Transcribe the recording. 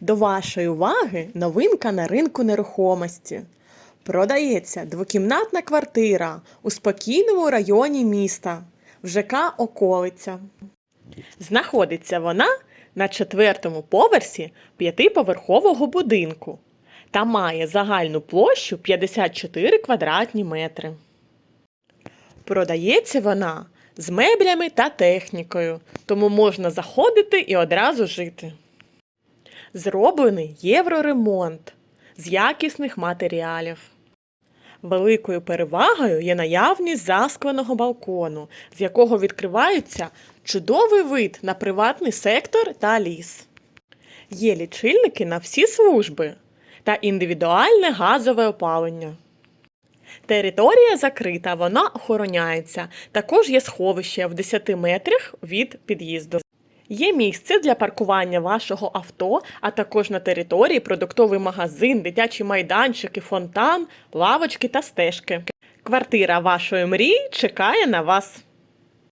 До вашої уваги новинка на ринку нерухомості. Продається двокімнатна квартира у спокійному районі міста в ЖК Околиця. Знаходиться вона на четвертому поверсі п'ятиповерхового будинку та має загальну площу 54 квадратні метри. Продається вона з меблями та технікою, тому можна заходити і одразу жити. Зроблений євроремонт з якісних матеріалів. Великою перевагою є наявність заскленого балкону, з якого відкривається чудовий вид на приватний сектор та ліс. Є лічильники на всі служби та індивідуальне газове опалення. Територія закрита, вона охороняється. Також є сховище в 10 метрах від під'їзду. Є місце для паркування вашого авто, а також на території продуктовий магазин, дитячі майданчики, фонтан, лавочки та стежки. Квартира вашої мрії чекає на вас.